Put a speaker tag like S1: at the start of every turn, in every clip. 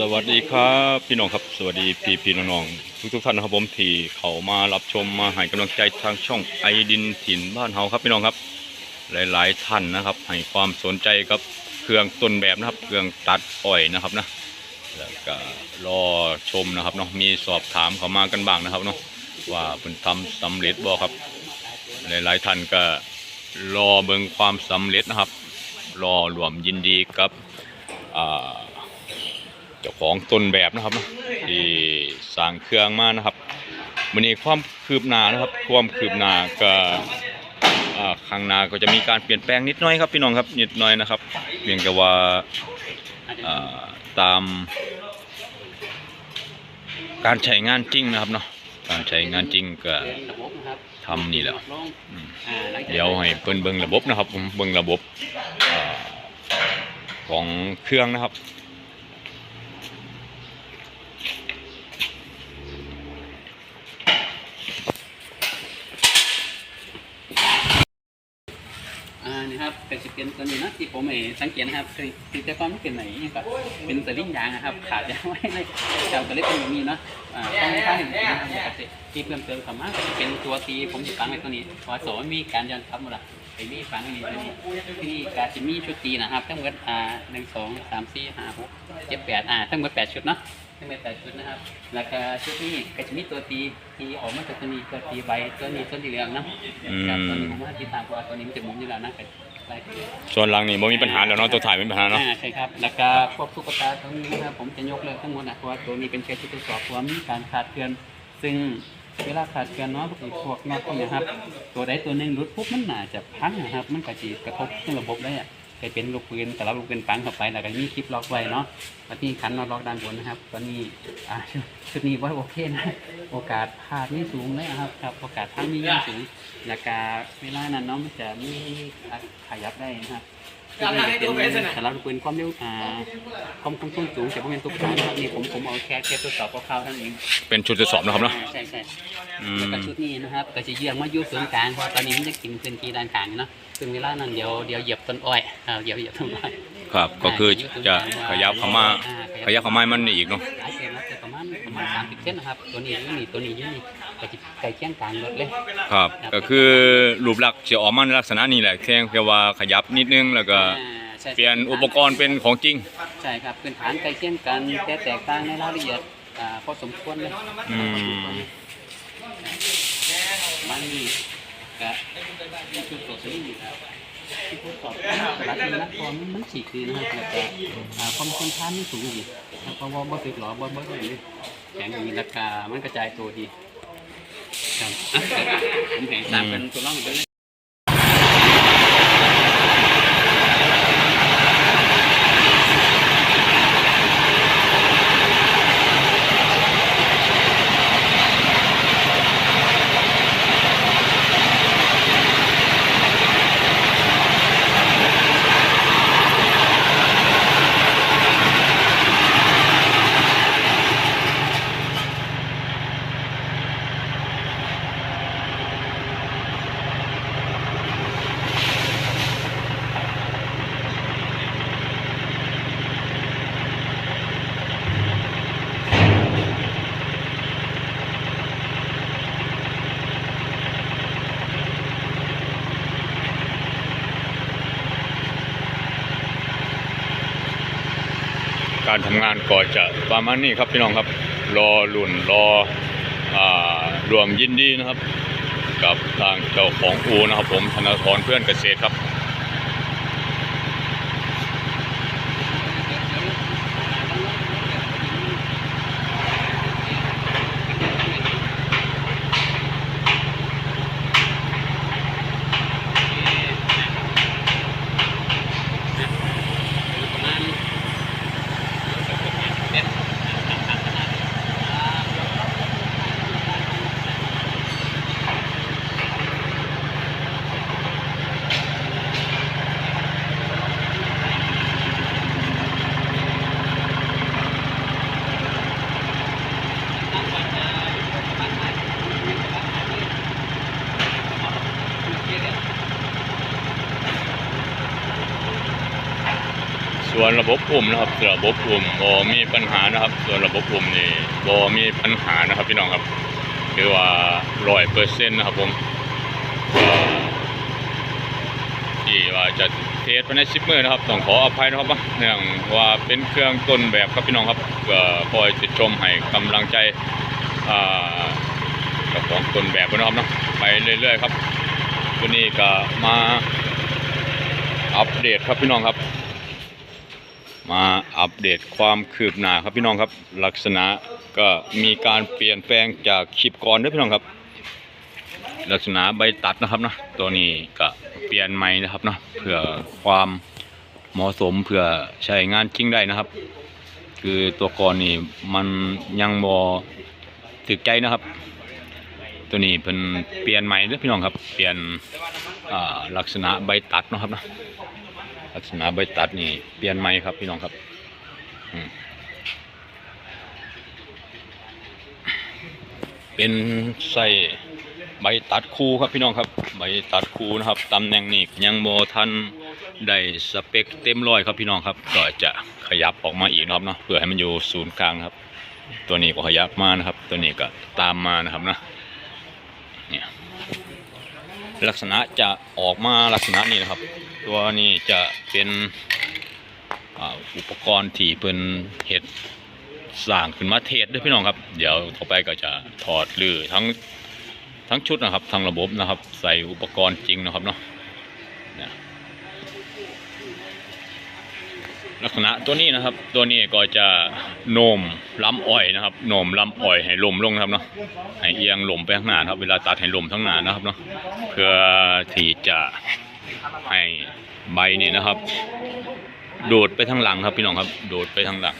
S1: สวัสดีครับพี่น้องครับสวัสดีพี่พี่น้องๆทุกทุกๆท่านนะครับผมที่เขามารับชมมาให้กำลังใจทางช่องไอดินถิ่นบ้านเฮาครับพี่น้องครับ หลาย ๆ ท่านนะครับ ให้ความสนใจกับเครื่องต้นแบบนะครับ เครื่องตัดอ้อยนะครับนะแล้วก็รอชมนะครับเนาะมีสอบถามเขามากันบ้างนะครับเนาะว่าเป็นทำสำเร็จบ่ครับ หลาย ๆ ท่านก็รอเบิ่งความสำเร็จนะครับ รอรวมยินดีกับอ่า เจ้าของต้นแบบนะครับที่สร้างเครื่องมานะครับวันนี้ความคืบหน้านะครับ ความคืบหน้าก็อ่าข้างหน้าก็จะมีการเปลี่ยนแปลงนิดหน้อยครับพี่น้องครับนิดหน้อยนะครับเพียงแต่ว่าอ่าตาม การใช้งานจริงนะครับเนาะการใช้งานจริงก็
S2: ระบบนะครับ
S1: ทำนี่แหละเดี๋ยวให้เพิ่นเบิ่งระบบนะครับเบิ่งระบบอของเครื่องนะครับ
S2: อ่านี่ครับเป็นสิเป็นตัวนี้นะ ที่ผมเองสังเกตนะครับคือคือแต่ก่อนมันเป็นไหนนี่ก็เป็นสลิงยางนะครับ ขาดยางไว้ในเจ้าก็เลยเป็นแบบนี้เนาะอ่าต้องถ้าเห็นนะครับที่เพิ่มเติมเข้ามาก็จะเป็นตัวตีผมจะฟังไว้ตัวนี้เพราะว่าโสมันมีการย้อนทับหมดละไอ้นี่ฟังไว้นี่ตัวนี้ที่นี่การจะมีชุดตีนะครับ ทั้งหมดอ่าหนึ่งสองสามสี่ห้าหกเจ็ดแปดอ่าทั้งหมดแปดชุดเนาะทั้งหมดแปดชุดนะครับ แล้วก็ชุดนี้ก็จะมีตัวตีตีออกมาจากตัวนี้ตัวตีใบตัวนี้ตัวสีเหลืองเนาะ
S1: อืม
S2: ครับตัวนี้ผมว่าติดตามเพราะว่าตัวนี้มันจะหมุนอยู่แล้วนะเป็นไป
S1: ส่วนหลังนี่บ่มีปัญหาแล้วเนาะตัวถ่ายไม่มีปัญหาเนาะ
S2: ใช่ครับแล้วก็พวกตุ๊กตาตรงนี้นะครับผมจะยกเลิกทั้งหมดนะเพราะว่าตัวนี้เป็นเค่ชุดทดสอบเพราะว่ามีการขาดเกลือน ซึ่งเวลาขาดเกลือนเนาะพวกพวกน็อกนี้ครับ ตัวใดตัวหนึ่งรุดปุ๊บมันน่าจะพังนะครับ มันกระจีกระทบเครื่องระบบได้อะ เคยเป็นลูกปืนแต่ละลูกปืนปังเข้าไปแล้วก็มีคลิปล็อกไว้เนาะแล้วที่ขันน็อตล็อกด้านบนนะครับ ตอนนี้อ่าชุดนี้ว่าโอเคนะ โอกาสพลาดนี่สูงเลยนะครับครับ โอกาสพลาดนี่ยิ่งสูงแล้วก็เวลานั้นเนาะมันจะมีขยับได้นะครับ เป็นสารลูกปืนความเร็วอ่าความคงทนสูงแต่ว่าเป็นตุ๊กตานะครับนี่ผมผมเอาแค่แค่ทดสอบคร่าวๆท่านเอง
S1: เป็นชุดทดสอบนะครับเนาะ
S2: ใช่ใช่แล้วก็ชุดนี้นะครับก็จะเยื่องมาอยู่ศูนกลางเพราะตอนนี้มันจะกินพื้นที่ด้านกลางเนาะซึ่งเวลานั้นเดี๋ยวเดี๋ยวเหยียบต้นอ้อยเหยียบเหยียบต้นอ้อย
S1: ครับก็คือจะขยับข้ามาขยับข้ามามันนี่อีกเนาะ
S2: ประมาณประมาณสามสิบเซนนะครับ ตัวนี้อยูนี่ตัวนี้อยูนี่ก็จะไก่เคียงกลางรถเลย
S1: ครับ ก็คือรูปลักษณ์จะออกมาในลักษณะนี้แหละแค่แค่ว่าขยับนิดนึงแล้วก็
S2: อ่าใช่
S1: เปลี่ยนอุปกรณ์เป็นของจริง
S2: ใช่ครับพื้นฐานไก่เคียงกันแต่แตกต่างในรายละเอียดอ่าพอสมควรเลย
S1: อืม
S2: มันนี่ก็นี่คือตัวนี้อยู่ครับที่ทดสอบหลักนักกรมันมันฉีกคือนะครับแล้วก็อ่าความทนทานนี่สูงดีเพราะว่าบ่ติดหรอบ่บ่ได้เลย แข็งมีราคามันกระจายตัวดีครับอะผมเห็นตามเป็นตัวล่องไปเลย
S1: การทำงานก็จะประมาณนี้ครับพี่น้องครับ รอลุ่นรออรวมยินดีนะครับ กับทางเจ้าของอูนะครับผมธนาธรเพื่อนเกษตรครับ วนระบบอุ้มนะครับระบบอุ้มบ่มีปัญหานะครับ ส่วนระบบอุ้มนี่บ่มีปัญหานะครับพี่น้องครับคือว่าร้อยเปอร์เซ็นต์นะครับผมที่ว่าจะเทสภายในสิบมือนะครับต้องขออภัยนะครับว่าเนื่องว่าเป็นเครื่องต้นแบบครับพี่น้องครับก็คอยติดชมให้กำลังใจอ่าของต้นแบบนะครับเนาะไปเรื่อยๆครับตัวนี้ก็มาอัปเดตครับพี่น้องครับ มาอัปเดตความคืบหน้าครับพี่น้องครับ ลักษณะก็มีการเปลี่ยนแปลงจากคลิปก่อนด้วยพี่น้องครับ ลักษณะใบตัดนะครับนะตัวนี้ก็เปลี่ยนใหม่นะครับเนาะเพื่อความเหมาะสมเพื่อใช้งานจริงได้นะครับ คือตัวก่อนนี่มันยังบ่ถึกใจนะครับ ตัวนี้เป็นเปลี่ยนใหม่ด้วยพี่น้องครับ เปลี่ยนลักษณะใบตัดนะครับเนาะ ลักษณะใบตัดนี่เปลี่ยนใหม่ครับพี่น้องครับเป็นใส่ใบตัดคู่ครับพี่น้องครับ ใบตัดคู่นะครับตำแหน่งนี้ยังโมทันได้สเปคเต็มร้อยครับพี่น้องครับก็จะขยับออกมาอีกนะครับเนาะเพื่อให้มันอยู่ศูนย์กลางครับ ตัวนี้ก็ขยับมานะครับ ตัวนี้ก็ตามมานะครับนะเนี่ย ลักษณะจะออกมาลักษณะนี้นะครับ ตัวนี้จะเป็นอุปกรณ์ที่เป็นเห็ดสร้างขึ้นมาเทศด้วยพี่น้องครับ เดี๋ยวต่อไปก็จะถอดหรือทั้งทั้งชุดนะครับทั้งระบบนะครับ ใส่อุปกรณ์จริงนะครับเนาะ ลักษณะตัวนี้นะครับ ตัวนี้ก็จะโนมล้ำอ้อยนะครับโนมล้ำอ้อยให้ลมลงนะครับเนาะให้เอียงลมไปข้างหน้าครับ เวลาตัดให้ลมทั้งหน้านะครับเนาะเพื่อที่จะให้ใบนี่นะครับ โดดไปทางหลังครับพี่น้องครับ โดดไปทางหลัง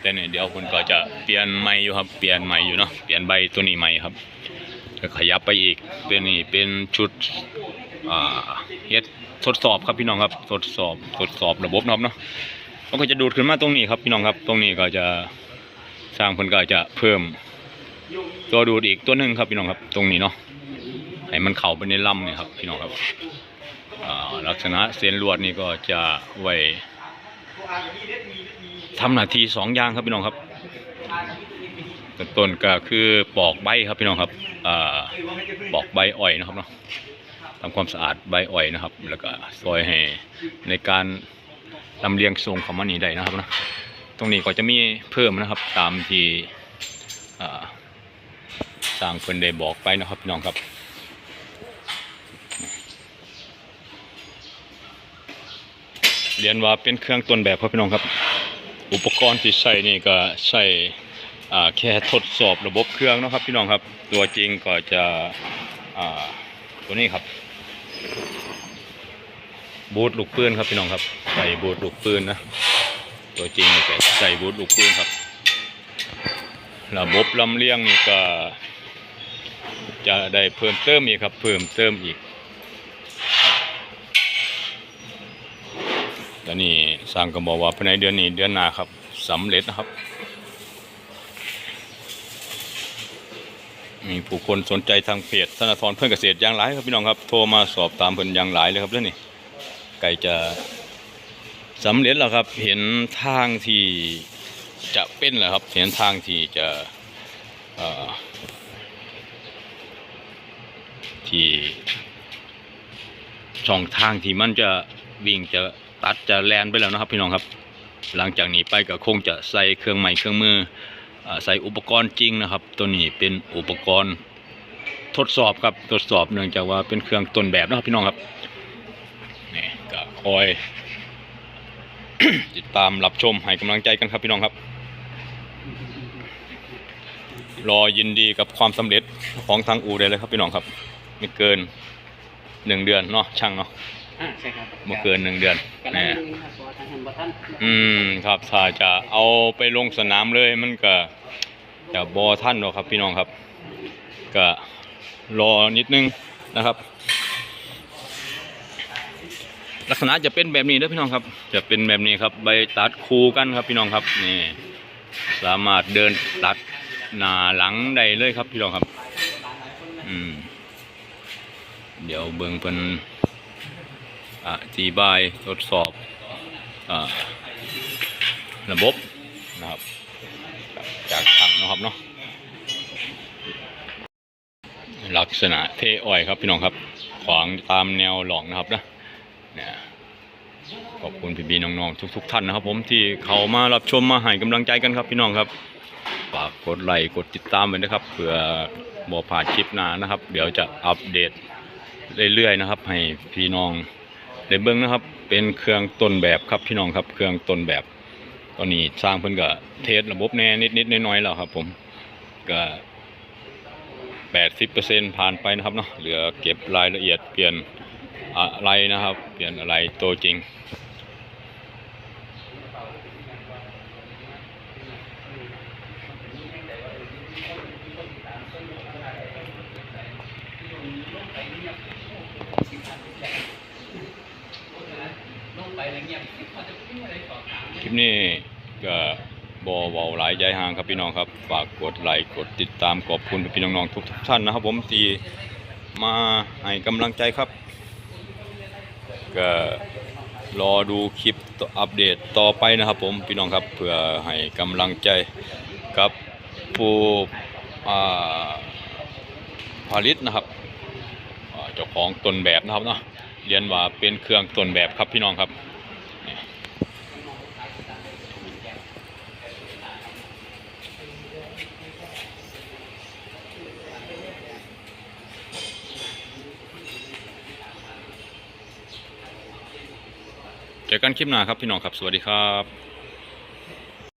S1: แต่เนี่ยเดี๋ยวคุณก็จะเปลี่ยนไม้อยู่ครับ เปลี่ยนไม้อยู่เนาะเปลี่ยนใบตัวนี้ใหม่ครับจะขยับไปอีกเป็นนี่เป็นชุดอ่าเฮ็ดทดสอบครับพี่น้องครับทดสอบทดสอบระบบนะครับเนาะ มันก็จะดูดขึ้นมาตรงนี้ครับพี่น้องครับ ตรงนี้ก็จะสร้างเพิ่นก็จะเพิ่ม ตัวดูดอีกตัวหนึ่งครับพี่น้องครับ ตรงนี้เนาะให้มันเข้าไปในลำเนี่ยครับพี่น้องครับลักษณะเส้นลวดนี่ก็จะไว้ทำหน้าที่สองอย่างครับพี่น้องครับต้นก็คือปอกใบครับพี่น้องครับอปอกใบอ้อยนะครับเนาะทำความสะอาดใบอ้อยนะครับ แล้วก็ซอยให้ในการ ลำเลียงส่งเข้ามานี่ได้นะครับนะตรงนี้ก็จะมีเพิ่มนะครับ ตามที่อ่าสร้างเพิ่นได้บอกไปนะครับพี่น้องครับเรียนว่าเป็นเครื่องต้นแบบครับพี่น้องครับ อุปกรณ์ที่ใช้นี่ก็ใช้อ่แค่ทดสอบระบบเครื่องนะครับพี่น้องครับ ตัวจริงก็จะตัวนี้ครับ บูทลูกปืนครับพี่น้องครับ ใส่บูทลูกปืนนะ ตัวจริงนี่ใส่บูทลูกปืนครับ ระบบลำเลียงนี่ก็จะได้เพิ่มเติมอีกครับ เพิ่มเติมอีกตอนนี้สร้างก็บอกว่าภายในเดือนนี้เดือนหน้าครับสำเร็จนะครับ มีผู้คนสนใจทางเพจธนาธรเพื่อนเกษตรอย่างหลายครับพี่น้องครับ โทรมาสอบตามเพิ่นอย่างหลายเลยครับเรื่องนี้ ไก่จะสำเร็จแล้วครับ เห็นทางที่จะเป็นแล้วครับ เห็นทางที่จะที่ช่องทางที่มันจะวิ่งจะตัดจะแลนไปแล้วนะครับพี่น้องครับ หลังจากนี้ไปก็คงจะใส่เครื่องไม้เครื่องมืออใส่อุปกรณ์จริงนะครับ ตัวนี้เป็นอุปกรณ์ทดสอบครับทดสอบเนื่องจากว่าเป็นเครื่องต้นแบบนะครับพี่น้องครับ นี่ก็คอย ติดตามรับชมให้กำลังใจกันครับพี่น้องครับ รอยินดีกับความสำเร็จของทางอูได้เลยครับพี่น้องครับ ไม่เกินหนึ่งเดือนเนาะช่างเนาะ
S2: อ่าใช่ครับ
S1: ไม่เกินหนึ่งเดือน
S2: กัน
S1: แน่
S2: นั่นครับเพราะว่าทางท่านบ่ท่าน
S1: อืมครับถ้าจะเอาไปลงสนามเลยมันก็จะบอท่านหรอกครับพี่น้องครับ ก็รอนิดนึงนะครับ ลักษณะจะเป็นแบบนี้เด้อพี่น้องครับ จะเป็นแบบนี้ครับ ใบตัดคูกันครับพี่น้องครับนี่สามารถเดินตัดหน้าหลังได้เลยครับพี่น้องครับ อืม เดี๋ยวเบิ่งเป็นอธิบายทดสอบอระบบนะครับ จากถังนะครับเนาะลักษณะเทอ้อยครับพี่น้องครับ ขวางตามแนวหลองนะครับนะ นี่ยขอบคุณพี่บีน้องๆทุก ๆ ท่านนะครับ ผมที่เขามารับชมมาให้กำลังใจกันครับพี่น้องครับฝากกดไลค์กดติดตามไว้นะครับเผื่อบ่ผ่านคลิปหน้านะครับ เดี๋ยวจะอัปเดตเรื่อยๆนะครับ ให้พี่น้องได้เบิ่งนะครับ เป็นเครื่องต้นแบบครับพี่น้องครับ เครื่องต้นแบบ ตอนนี้สร้างเพิ่นก็เทสระบบแน่นิดๆน้อยๆแล้วครับ ผมก็แปดสิบเปอร์เซ็นผ่านไปนะครับเนาะเหลือเก็บรายละเอียดเปลี่ยน อะไรนะครับ เปลี่ยนอะไรตัวจริง คลิปนี้ก็บอเวาหลายใจห่างครับพี่น้องครับ ฝากกดไลค์กดติดตามขอบคุณพี่น้องๆทุกท่านนะครับ ผมที่มาให้กำลังใจครับ ก็รอดูคลิปต่ออัปเดตต่อไปนะครับ ผมพี่น้องครับเพื่อให้กำลังใจกับผู้อ่าผลิตนะครับเจ้าของต้นแบบนะครับเนาะเรียนว่าเป็นเครื่องต้นแบบครับพี่น้องครับ กันคลิปหน้าครับพี่น้องครับ สวัสดีครับ